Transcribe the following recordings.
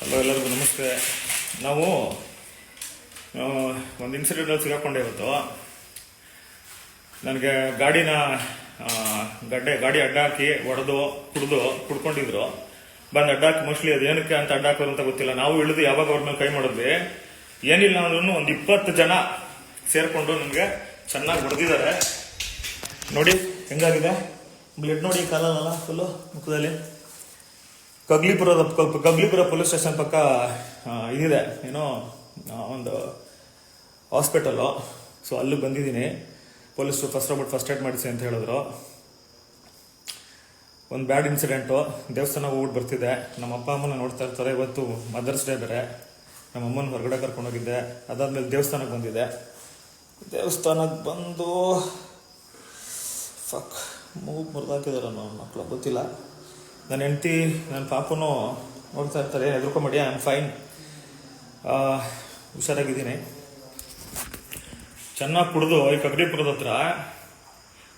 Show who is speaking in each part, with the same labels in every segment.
Speaker 1: Hello, ಎಲ್ಲರಿಗೂ ನಮಸ್ತೆ. ನಾವು ಒಂದು ಇನ್ಸಿಡೆಂಟಲ್ಲಿ ಸಿಗಾಕೊಂಡೆ ಇವತ್ತು. ನನಗೆ ಗಾಡಿನ ಗಡ್ಡೆ, ಗಾಡಿ ಅಡ್ಡ ಹಾಕಿ ಒಡೆದು, ಕುಡ್ದು, ಕುಡ್ಕೊಂಡಿದ್ರು. ಬಂದು ಅಡ್ಡ ಹಾಕಿ ಮೋಸ್ಟ್ಲಿ ಅದು ಏನಕ್ಕೆ ಅಂತ ಅಡ್ಡ ಹಾಕೋದು ಅಂತ ಗೊತ್ತಿಲ್ಲ. ನಾವು ಇಳಿದು ಯಾವಾಗ ಅವ್ರ ಕೈ ಮಾಡಿದ್ವಿ. ಏನಿಲ್ಲ ಅಂದ್ರೂ ಒಂದು ಇಪ್ಪತ್ತು ಜನ ಸೇರಿಕೊಂಡು ನನಗೆ ಚೆನ್ನಾಗಿ ಹೊಡೆದಿದ್ದಾರೆ. ನೋಡಿ, ಹೆಂಗಾಗಿದೆ? ಬ್ಲಡ್ ನೋಡಿ ಕಾಲಲ್ಲ, ಫುಲ್ಲು ಮುಖದಲ್ಲಿ. ಕಗ್ಲಿಪುರದ ಕಗ್ಲಿಪುರ ಪೊಲೀಸ್ ಸ್ಟೇಷನ್ ಪಕ್ಕ ಇದಿದೆ. ಏನೋ ಒಂದು ಹಾಸ್ಪಿಟಲು. ಸೊ ಅಲ್ಲಿಗೆ ಬಂದಿದ್ದೀನಿ. ಪೊಲೀಸರು ಫಸ್ಟ್ ರೋಬಿಟ್ ಫಸ್ಟ್ ಏಡ್ ಮಾಡಿಸಿ ಅಂತ ಹೇಳಿದ್ರು. ಒಂದು ಬ್ಯಾಡ್ ಇನ್ಸಿಡೆಂಟು ದೇವಸ್ಥಾನ ಹೋಗ್ಬಿಟ್ಟು ಬರ್ತಿದೆ. ನಮ್ಮ ಅಪ್ಪ ಅಮ್ಮನ ನೋಡ್ತಾ ಇರ್ತಾರೆ. ಇವತ್ತು ಮದರ್ಸ್ ಡೇ ಬೇರೆ. ನಮ್ಮ ಅಮ್ಮನ ಹೊರಗಡೆ ಕರ್ಕೊಂಡೋಗಿದ್ದೆ ಅದಾದಮೇಲೆ ದೇವಸ್ಥಾನಕ್ಕೆ ಬಂದಿದೆ ದೇವಸ್ಥಾನಕ್ಕೆ ಬಂದು ಫಕ್ ಮೂಗು ಮುರಿದಾಕಿದಾರೆ ನಮ್ಮ ಮಕ್ಕಳು ಗೊತ್ತಿಲ್ಲ. ನನ್ನ ಹೆಂಡತಿ, ನನ್ನ ಪಾಪನೂ ನೋಡ್ತಾ ಇರ್ತಾರೆ ಎದುರ್ಕೊಂಬೇಡಿ ಐ ಆಮ್ ಫೈನ್ ಹುಷಾರಾಗಿದ್ದೀನಿ. ಚೆನ್ನಾಗಿ ಕುಡಿದು, ಈ ಕಗಡಿಪುರದ ಹತ್ರ,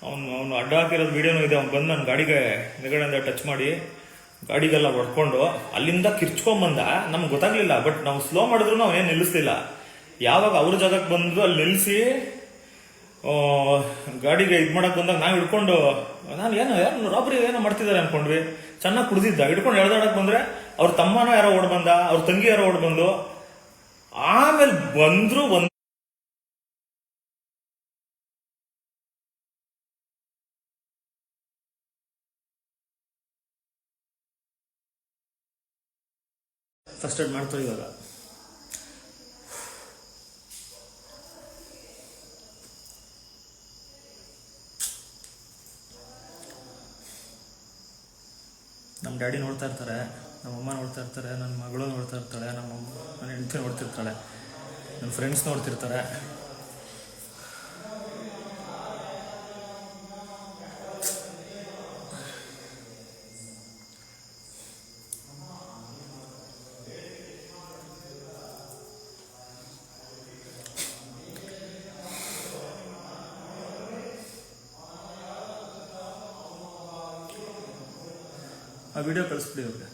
Speaker 1: ಅವನು ಅವನು ಅಡ್ಡ ಹಾಕಿರೋದು ವೀಡಿಯೋನೂ ಇದೆ, ಅವ್ನು ಬಂದು ನನ್ನ ಗಾಡಿಗೆ ಹಿಂದ್ಗಡೆಯಿಂದ ಟಚ್ ಮಾಡಿ, ಗಾಡಿಗೆಲ್ಲ ಹೊಡ್ಕೊಂಡು, ಅಲ್ಲಿಂದ ಕಿರ್ಚ್ಕೊಂಬಂದ, ನಮ್ಗೆ ಗೊತ್ತಾಗ್ಲಿಲ್ಲ ಬಟ್ ನಾವು ಸ್ಲೋ ಮಾಡಿದ್ರು ಏನು ನಿಲ್ಲಿಸ್ಲಿಲ್ಲ. ಯಾವಾಗ ಅವ್ರ ಜಾಗಕ್ಕೆ ಬಂದು ಅಲ್ಲಿ ನಿಲ್ಲಿಸಿ ಗಾಡಿಗೆ ಇದು ಮಾಡಕ್ಕೆ ಬಂದಾಗ ನಾವು ಹಿಡ್ಕೊಂಡು, ನಾನು ಏನೋ, ಯಾರು ರಾಬರಿ ಏನೋ ಮಾಡ್ತಿದ್ದಾರೆ ಅನ್ಕೊಂಡ್ವಿ. ಚೆನ್ನಾಗಿ ಕುಡಿದಿದ್ದ. ಹಿಡ್ಕೊಂಡು ಎಳ್ದಾಡಕ್ ಬಂದ್ರೆ ಅವ್ರ ತಮ್ಮನೋ ಯಾರೋ ಓಡ್ ಬಂದ, ಅವ್ರ ತಂಗಿ ಯಾರೋ ಓಡ್ ಬಂದು. ಆಮೇಲೆ ಬಂದ್ರು ಒಂದ್ ಫಸ್ಟ್ ಏಡ್ ಮಾಡ್ತಾರೆ ಇವಾಗ. ನಮ್ಮ ಡ್ಯಾಡಿ ನೋಡ್ತಾ ಇರ್ತಾರೆ, ನಮ್ಮ ಅಮ್ಮ ನೋಡ್ತಾ ಇರ್ತಾರೆ, ನನ್ನ ಮಗಳು ನೋಡ್ತಾ ಇರ್ತಾಳೆ, ನಮ್ಮ ನನ್ನ ಹೆಂಡತಿ ನೋಡ್ತಿರ್ತಾಳೆ, ನನ್ನ ಫ್ರೆಂಡ್ಸ್ ನೋಡ್ತಿರ್ತಾರೆ. ಆ ವಿಡಿಯೋ ಕಳಿಸ್ಬಿಡಿ ಅವ್ರಿಗೆ.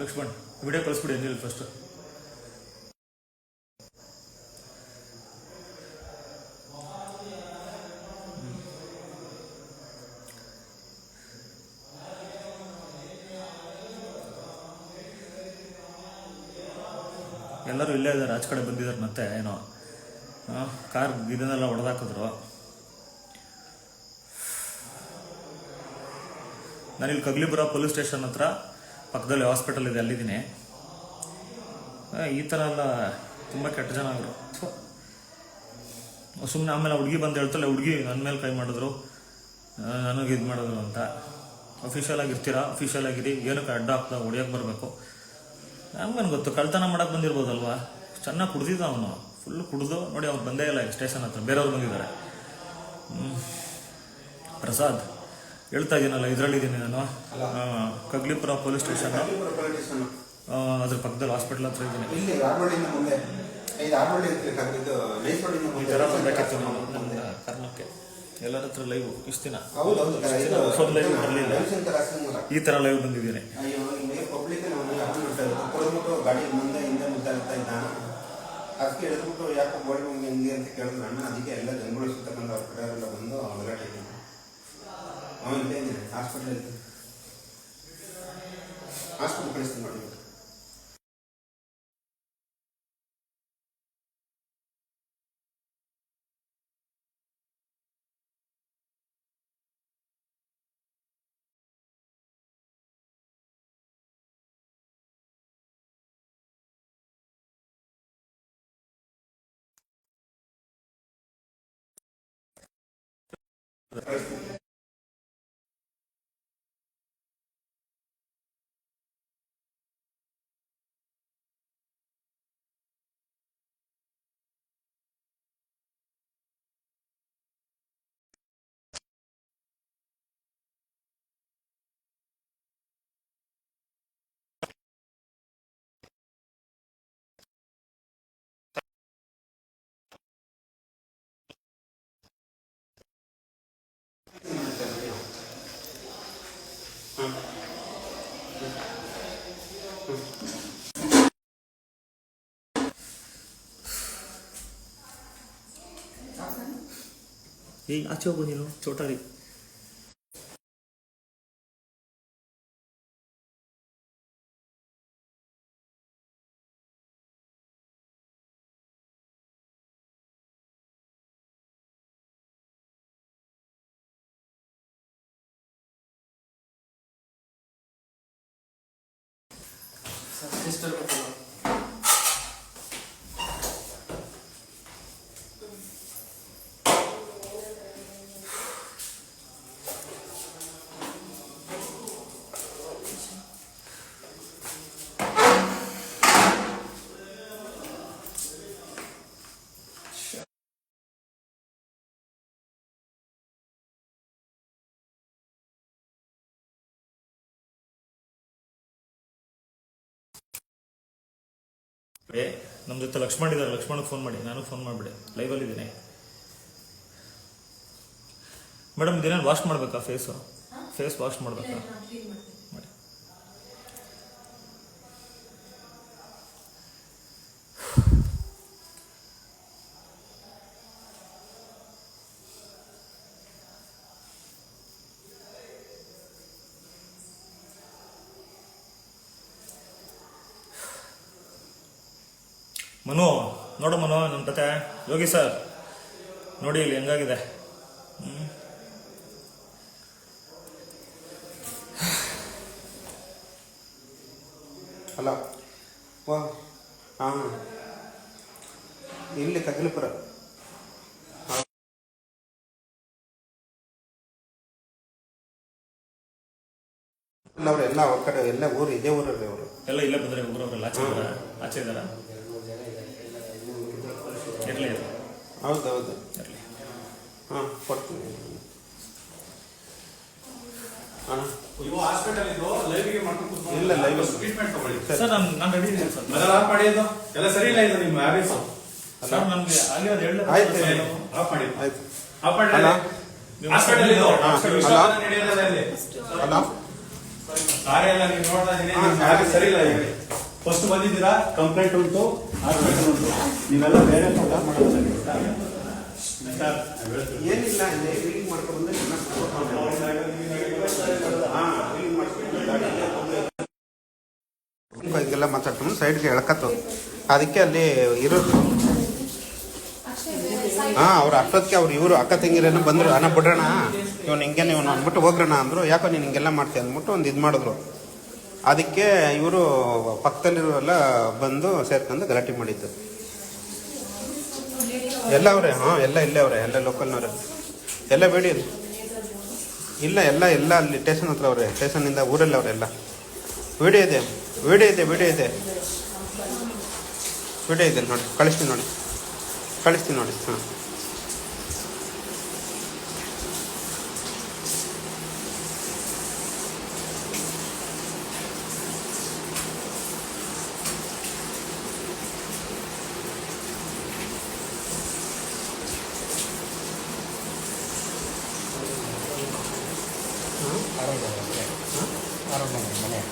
Speaker 1: ಲಕ್ಷ್ಮಣ್ ವಿಡಿಯೋ ಕಳಿಸ್ಬಿಡಿ ಅಂದಿಲ್ಲ ಫಸ್ಟ್ ಎಲ್ಲರೂ ಇಲ್ಲೇ ಇದ್ದಾರೆ. ಆಚೆ ಕಡೆ ಬಂದಿದ್ದಾರೆ ಮತ್ತೆ ಏನೋ. ಕಾರ್ ಇದನ್ನೆಲ್ಲ ಹೊಡೆದಾಕಿದ್ರು. ನಾನಿಲ್ಲಿ ಕಗ್ಲಿಪುರ ಪೊಲೀಸ್ ಸ್ಟೇಷನ್ ಹತ್ರ ಪಕ್ಕದಲ್ಲಿ ಹಾಸ್ಪಿಟಲ್ ಇದೆ, ಅಲ್ಲಿದ್ದೀನಿ. ಈ ಥರ ಎಲ್ಲ ತುಂಬ ಕೆಟ್ಟ ಜನ ಅವರು ಸುಮ್ಮನೆ ಆಮೇಲೆ ಹುಡುಗಿ ಬಂದು ಹೇಳ್ತಲ್ಲ ಹುಡುಗಿ ನನ್ನ ಮೇಲೆ ಕೈ ಮಾಡಿದ್ರು. ನನಗೆ ಇದು ಮಾಡಿದ್ರು ಅಂತ. ಅಫಿಷಿಯಲ್ ಆಗಿರ್ತೀರಾ ಅಫಿಷಿಯಲ್ ಆಗಿರಿ ಏನಕ್ಕೆ ಅಡ್ಡ ಹಾಕ್ದ? ಹೊಡಿಯೋಕೆ ಬರಬೇಕು. ನಮ್ಗೇನು ಗೊತ್ತು? ಕಳ್ತನ ಮಾಡಕ್ಕೆ ಬಂದಿರ್ಬೋದಲ್ವಾ? ಚೆನ್ನಾಗಿ ಕುಡ್ದಿದ್ದ ಅವನು. ಫುಲ್ ಕುಡಿದು, ನೋಡಿ ಅವ್ರು ಬಂದೇ ಇಲ್ಲ ಸ್ಟೇಷನ್ ಹತ್ರ. ಬೇರೆಯವ್ರು ಬಂದಿದ್ದಾರೆ. ಪ್ರಸಾದ್. ಹೇಳ್ತಾ ಇದೀನಲ್ಲ ಇದರಲ್ಲಿ ಇದ್ದೀನಿ ನಾನು ಕಗ್ಲಿಪುರ ಪೊಲೀಸ್ ಸ್ಟೇಷನ್. ಅದ್ರ ಪಕ್ಕದಲ್ಲಿ ಹಾಸ್ಪಿಟಲ್ ಹತ್ರ ಇದ್ದೀನಿ. ಈ ಥರ ಬರ್ಬೇಕಿತ್ತು ನಾನು ನನ್ನ ಕರ್ಣಕ್ಕೆ ಎಲ್ಲರ ಹತ್ರ ಲೈವ್ ಇಷ್ಟು ದಿನ
Speaker 2: ಹೌದು ಹೌದು ಇದು
Speaker 1: ಹೊಸ ಲೈವ್ ಬರಲಿಲ್ಲ. ಈ ಥರ ಲೈವ್ ಬಂದಿದ್ದೀನಿ.
Speaker 2: ಅದಕ್ಕೆ ಹೇಳಿದ್ಬಿಟ್ಟು ಯಾಕೆ ಬೋಡಿ ಮುಂದೆ ಹಿಂಗೆ ಅಂತ ಕೇಳಿದ್ರೆ. ಅಣ್ಣ ಅದಕ್ಕೆ ಎಲ್ಲ ಜನಗಳು ಸುತ್ತಕೊಂಡು ಅವ್ರ ಎಲ್ಲ ಬಂದು ಗಲಾಟೆ No entiende, haz con él. Haz con este marido. Gracias. Hospital ಕಳಿಸ್ತೀನಿ ನೋಡಿ
Speaker 1: ಏ ಆಚೆ ಹೋಗು ನೀನು ಚೋಟಾರಿ ಏ ನಮ್ಮ ಜೊತೆ ಲಕ್ಷ್ಮಣ್ ಇದ್ದಾರೆ ಲಕ್ಷ್ಮಣ್ಗೆ ಫೋನ್ ಮಾಡಿ. ನಾನು ಫೋನ್ ಮಾಡಿಬಿಡಿ. ಲೈವಲ್ಲಿ ಇದ್ದೀನಿ. ಮೇಡಮ್ ದಿನ ವಾಶ್ ಮಾಡಬೇಕಾ ಫೇಸು ಫೇಸ್ ವಾಶ್ ಮಾಡಬೇಕಾ? ಮನು ನೋಡು ಮನು ನನ್ನ ಕತೆ ಯೋಗಿ ಸರ್ ನೋಡಿ ಇಲ್ಲಿ ಹೆಂಗಾಗಿದೆ. ಹಲೋ
Speaker 2: ಅಲ್ಲ ಹಾಂ. ಇಲ್ಲಿ ಕಗ್ಲಿಪುರ ಎಲ್ಲ ಅವ್ರು ಎಲ್ಲ ಅವ್ರ ಕಡೆ ಎಲ್ಲ ಊರು ಇದೇ ಊರಲ್ಲಿ ಅವರು.
Speaker 1: ಎಲ್ಲ ಇಲ್ಲೇ ಬಂದ್ರೆ ಊರವರೆಲ್ಲ ಆಚೆ ಆಚೆ ಇದಾರ ಇರಲಿ
Speaker 2: ಹೌದು ಹೌದು.
Speaker 1: ಇರಲಿ.
Speaker 2: ಹಾಂ ಕೊಡ್ತೀನಿ. ಅಣ್ಣ.
Speaker 3: ಇವು ಹಾಸ್ಪಿಟಲ್ ಇದು ಲೈವ್ಗೆ ಮಾಡ್ಕೊಂಡು
Speaker 2: ಇಲ್ಲ, ಲೈವ್.
Speaker 3: ಟ್ರೀಟ್ಮೆಂಟ್ ತಗೊಳ್ಳಿ.
Speaker 1: ಸರ್. ನಾನು ನಾನು ರೆಡಿ ಇದ್ದೀನಿ ಸರ್.
Speaker 3: ಮೊದಲ ಆಫ್ ಮಾಡಿ ಎಲ್ಲ ಸರಿ ಇಲ್ಲ ಇದು ನಿಮ್ಮ ಹ್ಯಾಬಿಟ್ಸ್
Speaker 1: ಸರ್ ನಮಗೆ ಅಲ್ಲಿ ಅದು ಹೇಳಿ
Speaker 2: ಆಯ್ತು.
Speaker 3: ಆಫ್ ಮಾಡಿ.
Speaker 2: ಆಯ್ತು.
Speaker 3: ಆಫ್ ಮಾಡಿ
Speaker 2: ಅಲ್ಲ?
Speaker 3: ಹಾಸ್ಪಿಟಲ್ ಇದು
Speaker 2: ಹಾ,
Speaker 3: ಹಾಸ್ಪಿಟಲ್
Speaker 2: ಅಲ್ಲ?
Speaker 3: ಕಾರ್ಯ ಎಲ್ಲ ನೀವು ನೋಡ್ತಾ ಸರಿ ಇಲ್ಲ ಹೇಳಿ ಫಸ್ಟ್ ಬಂದಿದ್ದೀರಾ? ಕಂಪ್ಲೇಂಟ್ ಉಂಟು? ಆರ್ಗ್ಯುಮೆಂಟ್ ಉಂಟು? ನೀವೆಲ್ಲ ಬೇರೆ ಕಾಲ್ ಮಾಡೋದು ಸರ್
Speaker 2: ಏನಿಲ್ಲ ಮಾಡ್ಕೊಂಡು ಸೈಡ್ಗೆ ಎಳ್ಕತ್ತು. ಅದಕ್ಕೆ ಅಲ್ಲಿ ಇರೋದು. ಹಾ, ಅವ್ರು ಅಷ್ಟೊತ್ತಿಗೆ ಅವ್ರು ಇವರು ಅಕ್ಕ ತಂಗಿರೇನೋ ಬಂದ್ರು, ಅಣ್ಣ ಬಿಡ್ರಣ ಇವನು ಹಿಂಗೆ ಇವನು ಅಂದ್ಬಿಟ್ಟು ಹೋಗ್ರಣ ಅಂದ್ರು. ಯಾಕೋ ನೀನು ಹಿಂಗೆಲ್ಲ ಮಾಡ್ತೀಯ? ಅಂದ್ಬಿಟ್ಟು ಒಂದು ಇದು ಮಾಡಿದ್ರು. ಅದಕ್ಕೆ ಇವರು ಪಕ್ಕದಲ್ಲಿರೋರೆಲ್ಲ ಬಂದು ಸೇರ್ಕೊಂಡು ಗಲಾಟೆ ಮಾಡಿದ್ದು. ಎಲ್ಲ ಅವರೇ ಹಾಂ, ಎಲ್ಲ ಇಲ್ಲೇ ಅವರೇ, ಎಲ್ಲ ಲೋಕಲ್ನವ್ರೆ. ಎಲ್ಲ ಬೇಡಿ ಇಲ್ಲ, ಎಲ್ಲ ಎಲ್ಲ ಅಲ್ಲಿ ಸ್ಟೇಷನ್ ಹತ್ರ ಅವ್ರೆ ಸ್ಟೇಷನಿಂದ ಊರಲ್ಲಿ ಅವರೆಲ್ಲ ವಿಡಿಯೋ ಇದೆ ವಿಡಿಯೋ ಇದೆ ವಿಡಿಯೋ ಇದೆ. ವಿಡಿಯೋ ಇದೆ, ನೋಡಿ, ಕಳಿಸ್ತೀನಿ ನೋಡಿ. ಕಳಿಸ್ತೀನಿ ನೋಡಿ, ಹಾಂ.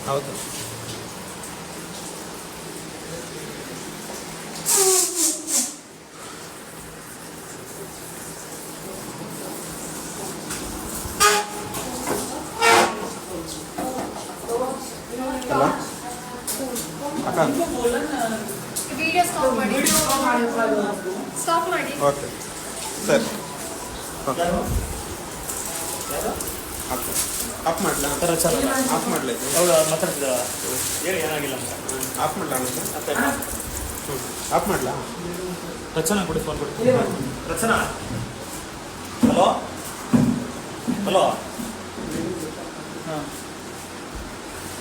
Speaker 2: ಹೌದು. ಹಲೋ ಅಕ್ಕ.
Speaker 4: ವಿಡಿಯೋ ಸ್ಟಾಪ್ ಮಾಡಿ. ಸ್ಟಾಪ್ ಮಾಡಿ.
Speaker 2: ಓಕೆ ಸರಿ. ಓಕೆ ಆಫ್ ಮಾಡಲಾ?
Speaker 1: ಥರ ಸರ್
Speaker 2: ಆಫ್ ಮಾಡಲಿ
Speaker 1: ಹೌದು ಮಾತಾಡ್ತಿದ್ದ ಹೇಳಿ ಏನಾಗಿಲ್ಲ ಅಂತ.
Speaker 2: ಆಫ್ ಮಾಡಲಾ
Speaker 1: ಮತ್ತೆ?
Speaker 2: ಆಫ್ ಮಾಡಲಾ?
Speaker 1: ರಚನಾ ಕೊಡಿ ಫೋನ್ ಕೊಡಿ. ರಚನಾ? ಹಲೋ? ಹಲೋ?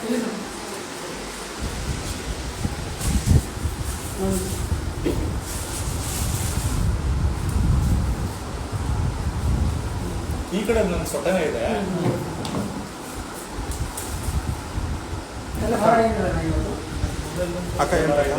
Speaker 1: ಈ ಕಡೆ ನನ್ನ ಸ್ವತಃ ಇದೆ.
Speaker 2: ಅಕ್ಕ ಹೇಳ್ತಾರೆ